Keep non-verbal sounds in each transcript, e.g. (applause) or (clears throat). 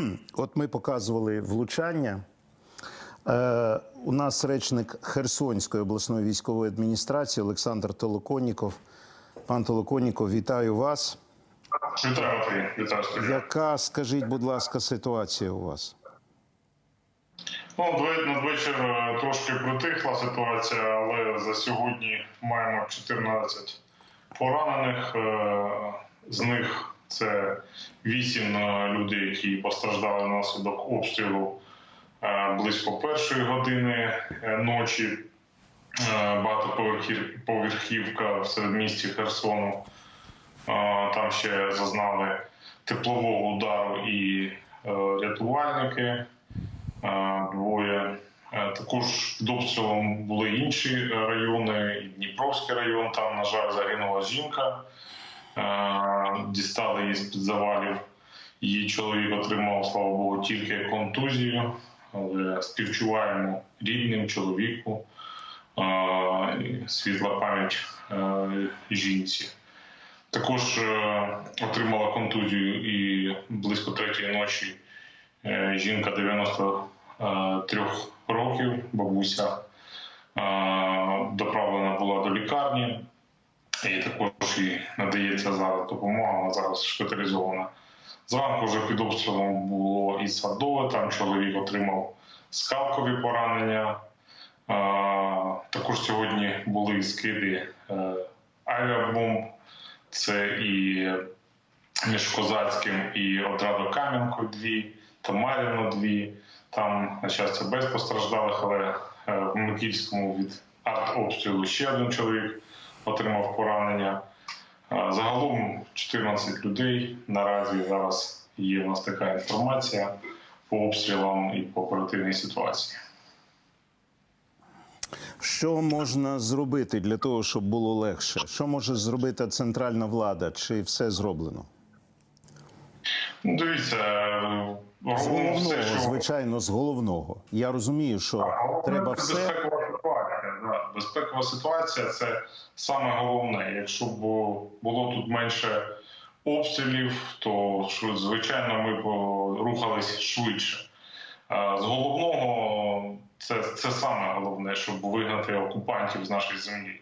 (clears throat) От ми показували влучання. Е, у нас речник Херсонської обласної військової адміністрації Олександр Толоконніков. Пан Толоконніков, вітаю вас. Вітаю, Вітаю. Яка, скажіть, будь ласка, ситуація у вас? Ну, надвечір трошки притихла ситуація, але за сьогодні маємо 14 поранених. Е, З них це 8 е, людей, які постраждали внаслідок обстрілу е, близько першої години е, ночі. Багатоповерхівка в середмісті Херсону. Там ще зазнали теплового удару і рятувальники. Двоє. Також під обстрілом були інші райони, і Дніпровський район. Там, на жаль, загинула жінка. Дістали її з-під завалів. Її чоловік отримав, слава Богу, тільки контузію, але співчуваємо рідним чоловіку. Світла пам'ять е, жінці. Також е, отримала контузію і близько третьої ночі е, жінка 93 років, бабуся, доправлена була до лікарні. І також їй надається зараз допомога, вона зараз шпиталізована. Зранку вже під обстрілом було і садове, там чоловік отримав скалкові поранення. Також сьогодні були скиди е, авіабомб. Це і між Козацьким і Одрадо-Кам'янкою дві, та Мар'їно дві. Там, на щастя, без постраждалих, але е, в Микільському від артобстрілу ще один чоловік отримав поранення. Загалом 14 людей. Наразі зараз є у нас така інформація по обстрілам і по оперативній ситуації. Що можна зробити для того, щоб було легше? Що може зробити центральна влада? Чи все зроблено? Ну, дивіться, е, З робимо все, що звичайно, з головного. Я розумію, що Головне треба все. безпекова ситуація. Безпекова ситуація це саме головне. Якщо б було тут менше обстрілів, то звичайно ми б рухались швидше. З головного це, це саме головне, щоб вигнати окупантів з нашої землі.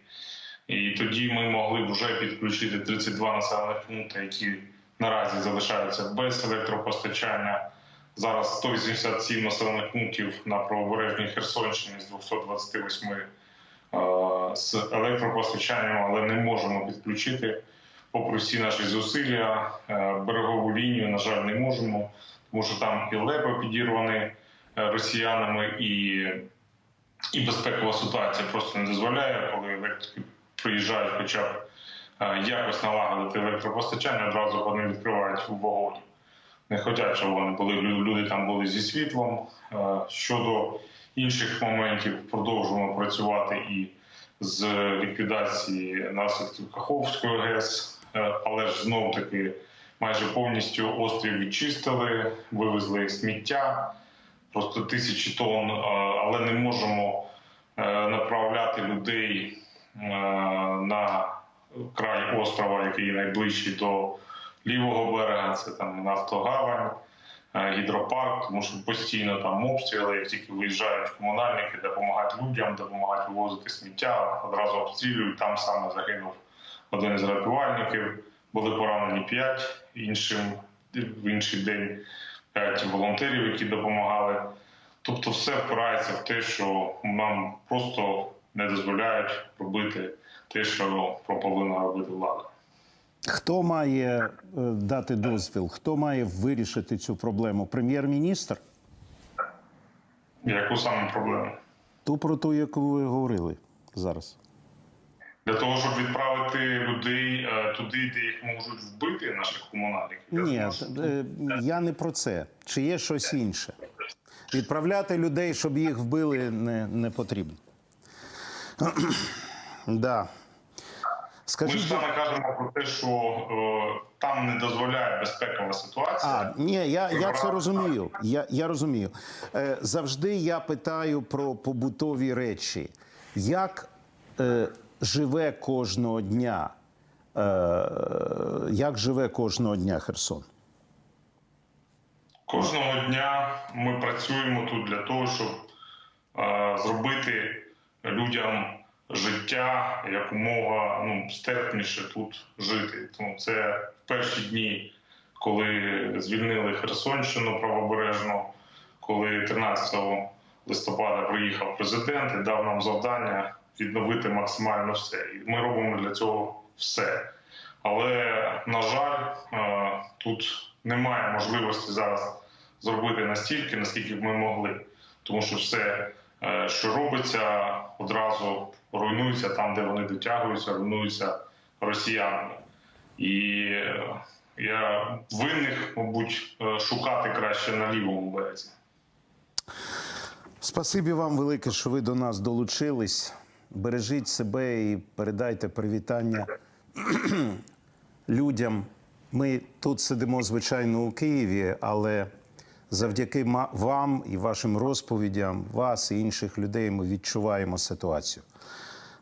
І тоді ми могли б вже підключити 32 населених пункти, які наразі залишаються без електропостачання. Зараз 187 населених пунктів на правобережній Херсонщині з 228 е, з електропостачанням, але не можемо підключити. Попри всі наші зусилля, е, берегову лінію, на жаль, не можемо, тому що там і лепо підірвані е, росіянами, і, і безпекова ситуація просто не дозволяє, коли електрики приїжджають хоча б е, якось налагодити електропостачання, одразу вони відкривають вогонь не хочуть, щоб вони були люди там були зі світлом. Е, Щодо інших моментів, продовжуємо працювати і з ліквідації наслідків Каховської ГЕС, Е, але ж знов таки майже повністю острів відчистили, вивезли сміття, просто тисячі тонн, е, але не можемо е, направляти людей на край острова, який найближчий до лівого берега, це там Нафтогавань, гідропарк, тому що постійно там обстріли, як тільки виїжджають комунальники, допомагають людям, допомагають вивозити сміття, одразу обстрілюють. Там саме загинув один із рятувальників. Були поранені п'ять, іншим в інший день п'ять волонтерів, які допомагали. Тобто, все впирається в те, що нам просто не дозволяють робити те, що повинна робити влада. Хто має е, дати дозвіл? Хто має вирішити цю проблему? Прем'єр-міністр? Яку саме проблему? Ту про ту, яку ви говорили зараз. Для того, щоб відправити людей е, туди, де їх можуть вбити, наших комунальників. Ні, е, я не про це. Чи є щось інше? Відправляти людей, щоб їх вбили, не, не потрібно. (clears throat) да. Ми ж саме кажемо про те, що е, там не дозволяє безпекова ситуація. А, ні, я, я це розумію. Я, я розумію. Е, завжди я питаю про побутові речі. Як е, живе кожного дня? Е, як живе кожного дня Херсон? Кожного дня ми працюємо тут для того, щоб е, зробити людям життя якомога ну, стерпніше тут жити. Тому це в перші дні, коли звільнили Херсонщину правобережну, коли 13 листопада приїхав президент і дав нам завдання відновити максимально все. І ми робимо для цього все. Але, на жаль, е, тут немає можливості зараз зробити настільки, наскільки б ми могли. Тому що все, що робиться, одразу руйнується там, де вони дотягуються, руйнуються росіянами. І е, я винних, мабуть, е, шукати краще на лівому березі. Спасибі вам велике, що ви до нас долучились. Бережіть себе і передайте привітання (clears throat) людям. Ми тут сидимо, звичайно, у Києві, але завдяки вам і вашим розповідям, вас і інших людей, ми відчуваємо ситуацію.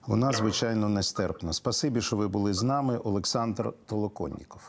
Вона, звичайно, нестерпна. Спасибі, що ви були з нами, Олександр Толоконніков.